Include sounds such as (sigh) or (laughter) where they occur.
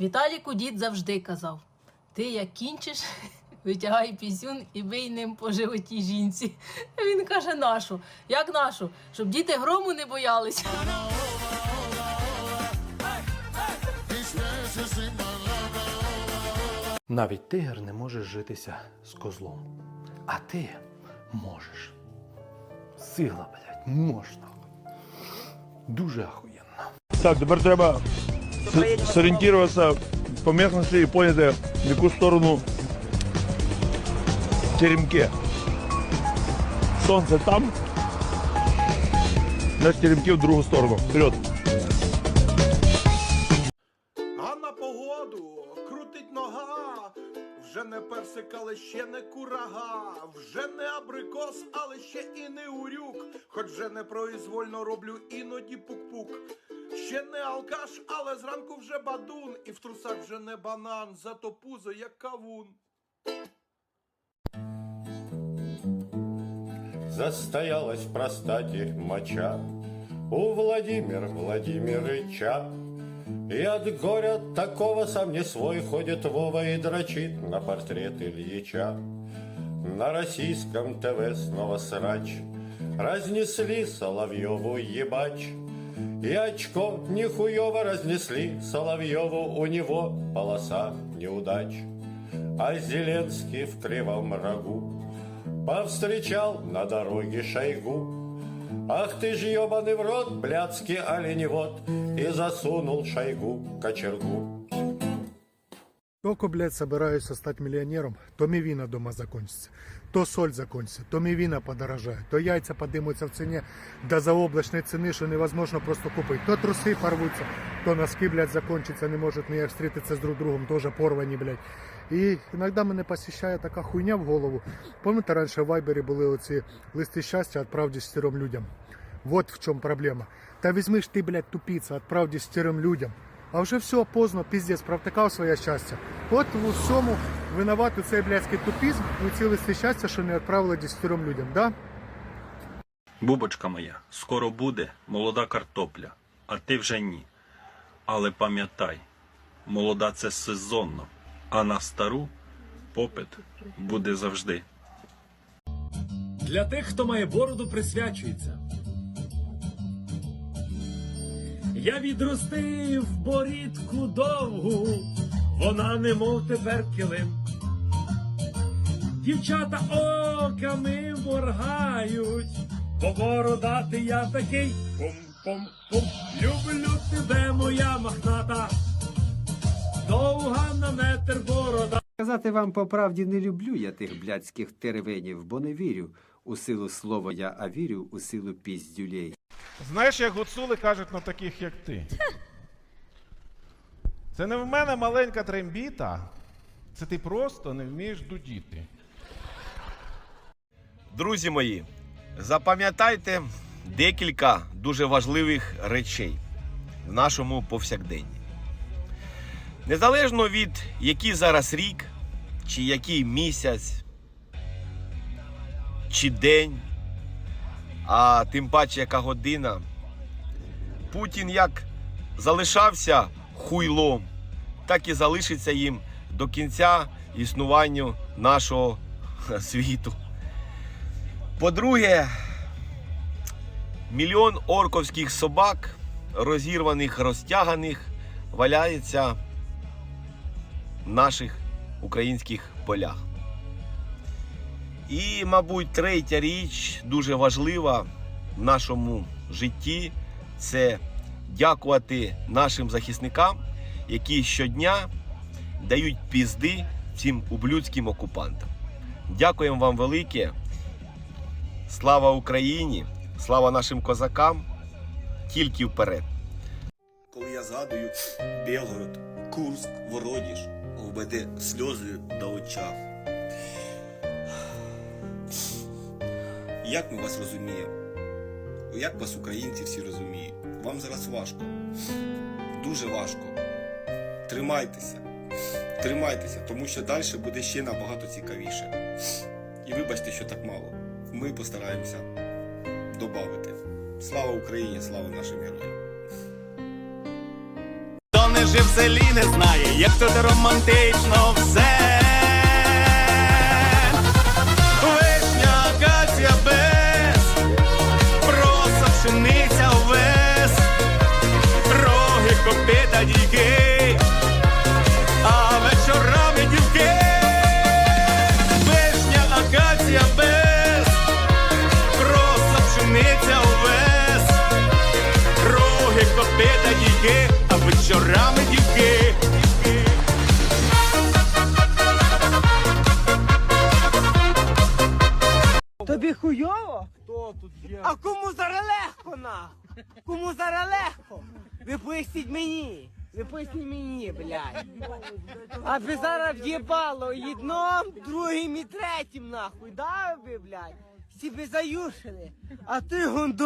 Віталіку дід завжди казав: ти як кінчиш, (laughs) витягай пісюн і бий ним по животі жінці. (laughs) Він каже, нашу. Як нашу? Щоб діти грому не боялися. Навіть тигр не може житися з козлом. А ти можеш. Сила, блядь, можна. Дуже охуєнно. Так, тепер треба с- зорієнтуватися по місцевості і поняти, в яку сторону теремки. Сонце там, значить теремки в другу сторону. Вперед. А погоду крутить нога. Вже не персик, але ще не курага. Вже не абрикос, але ще і не урюк. Хоч вже не произвольно роблю іноді пук-пук. Ще не алкаш, але зранку вже бадун. І в трусах вже не банан, зато пузо як кавун. Застоялась в простате моча У Владимира Владимирыча И от горя такого сам не свой Ходит Вова и дрочит на портрет Ильича На российском ТВ снова срач Разнесли Соловьеву ебач И очко нихуево разнесли Соловьеву у него полоса неудач А Зеленский в кривом рогу Повстречал на дороге Шойгу. Ах ты ж ебаный в рот, блядский оленевод, И засунул Шойгу кочергу. Только, блядь, собираюсь стать миллионером, то мивина дома закончится, то соль закончится, то мивина подорожает, то яйца поднимутся в цене до заоблачной цены, что невозможно просто купить, то трусы порвутся, то носки, блядь, закончатся, не может ніяк встретиться с друг другом, тоже порвані, блядь. І іноді мене посещає така хуйня в голову. Пам'ятаєте, раніше в Вайбері були оці листи щастя «Отправь десятером людям». Вот в чем проблема. Та візьми ж ти, блядь, тупіця, отправ десятерым людям. А вже все, поздно, піздець, провтикав своє щастя. От у всьому винуват цей блядський тупізм і ці листи щастя, що не відправили десятером людям, да? Бубочка моя, скоро буде молода картопля, а ти вже ні. Але пам'ятай, молода це сезонно, а на стару попит буде завжди. Для тих, хто має бороду, присвячується. Я відростив борідку довгу, вона немов тепер килим. Дівчата оками моргають, бо бородатий я такий пум-пум-пум. Люблю тебе, моя махната, довга на метр борода. Сказати вам по правді не люблю я тих блядських теревенів, бо не вірю у силу слова я, а вірю у силу піздюлей. Знаєш, як гуцули кажуть на таких, як ти. Це не в мене маленька трембіта, це ти просто не вмієш дудіти. Друзі мої, запам'ятайте декілька дуже важливих речей в нашому повсякденні. Незалежно від який зараз рік, чи який місяць, чи день, а тим паче яка година, Путін як залишався хуйлом, так і залишиться їм до кінця існування нашого світу. По-друге, мільйон орковських собак, розірваних, розтяганих, валяється в наших українських полях. І, мабуть, третя річ дуже важлива в нашому житті це дякувати нашим захисникам, які щодня дають пізди цим ублюдським окупантам. Дякуємо вам велике. Слава Україні! Слава нашим козакам! Тільки вперед! Коли я згадую Белгород, Курск, Вородіж, у мене сльози на очах. Як ми вас розуміємо? Як вас українці всі розуміють? Вам зараз важко. Дуже важко. Тримайтеся. Тримайтеся, тому що далі буде ще набагато цікавіше. І вибачте, що так мало. Ми постараємося додати. Слава Україні, слава нашим героям! То не майже в селі не знає, як тут романтично все. Кому зараз легко? Ви поясніть мені. Ви поясніть мені, блядь. А ви зараз в'єбало одном, другим і третім нахуй, да ви, блядь? Всі би заюшили. А ти гундо.